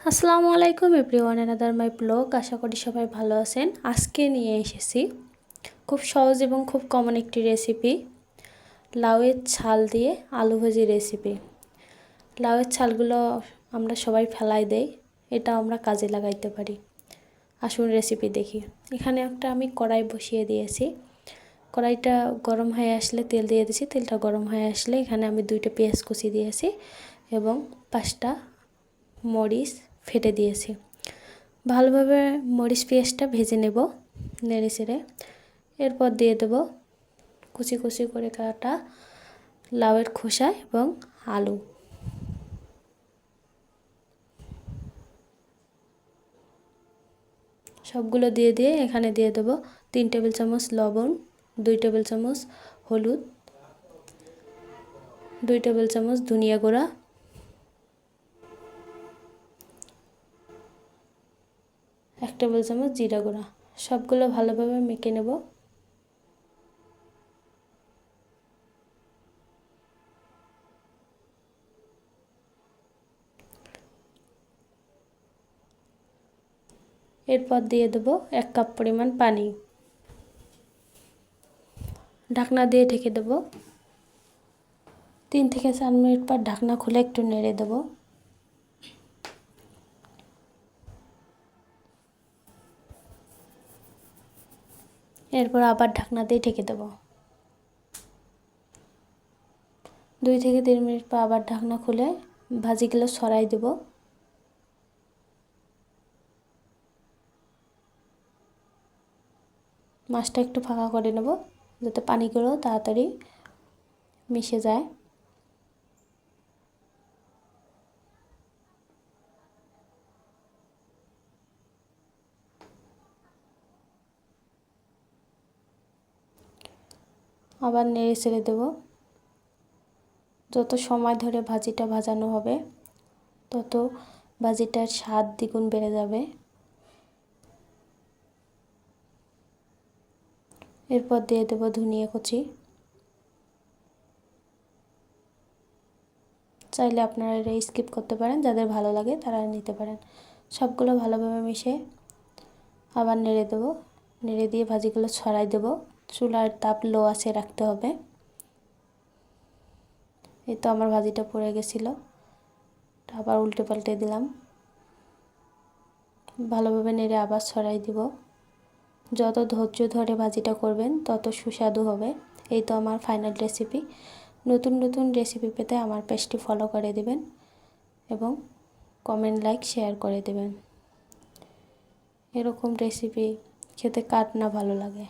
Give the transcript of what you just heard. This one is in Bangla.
আসসালামু আলাইকুম এভরিওয়ান এনাদার মাই ব্লগ আশা করি সবাই ভালো আছেন। আজকে নিয়ে এসেছি খুব সহজ এবং খুব কমন একটি রেসিপি লাউয়ের ছাল দিয়ে আলু ভাজি রেসিপি লাউয়ের ছালগুলো আমরা সবাই ফেলাই দেই, এটা আমরা কাজে লাগাইতে পারি। আসুন রেসিপি দেখি। এখানে একটা আমি কড়াই বসিয়ে দিয়েছি। কড়াইটা গরম হয়ে আসলে তেল দিয়ে দিয়েছি। তেলটা গরম হয়ে আসলে এখানে আমি দুইটা পেঁয়াজ কুচি দিয়েছি এবং পাঁচটা মরিচ ফেটে দিয়েছি। ভালোভাবে মরিচ পেঁয়াজটা ভেজে নেব নেড়ে চেড়ে এরপর দিয়ে দেব কুচি কুচি করে কাটা লাউয়ের খোসা এবং আলু। সবগুলো দিয়ে দিয়ে এখানে দিয়ে দেবো তিন টেবিল চামচ লবণ, দুই টেবিল চামচ হলুদ, দুই টেবিল চামচ ধনিয়া গুঁড়া এক টেবিল চামচ জিরা গুঁড়া। সবগুলো ভালোভাবে মেখে নেব। এরপর দিয়ে দেব এক কাপ পরিমাণ পানি। ঢাকনা দিয়ে ঢেকে দেব। তিন থেকে চার মিনিট পর ঢাকনা খুলে একটু নেড়ে দেবো। এরপর আবার ঢাকনা দিয়ে ঢেকে দেবো। দুই থেকে তিন মিনিট পর আবার ঢাকনা খুলে ভাজিগুলো সরাই দেব। মাছটা একটু ফাঁকা করে নেব, যাতে পানিগুলো তাড়াতাড়ি মিশে যায়। আবার নেড়ে ছেড়ে দেবো। যত সময় ধরে ভাজিটা ভাজানো হবে, তত ভাজিটার স্বাদ দ্বিগুণ বেড়ে যাবে। এরপর দিয়ে দেবো ধনিয়া কুচি। চাইলে আপনারা এটা স্কিপ করতে পারেন, যাদের ভালো লাগে তারা নিতে পারেন। সবগুলো ভালোভাবে মিশে আবার নেড়ে দেবো। নেড়ে দিয়ে ভাজিগুলো ছড়াই দেবো। চুলার তাপ লো আছে রাখতে হবে। এই তো আমার ভাজিটা পড়ে গেছিল। আবার উল্টে পাল্টে দিলাম। ভালোভাবে নেড়ে আবার ছড়াই দিব। যত ধৈর্য ধরে ভাজিটা করবেন, তত সুস্বাদু হবে। এই তো আমার ফাইনাল রেসিপি নতুন নতুন রেসিপি পেতে আমার পেজটি ফলো করে দেবেন এবং কমেন্ট লাইক শেয়ার করে দেবেন। এরকম রেসিপি খেতে কার না ভালো লাগে।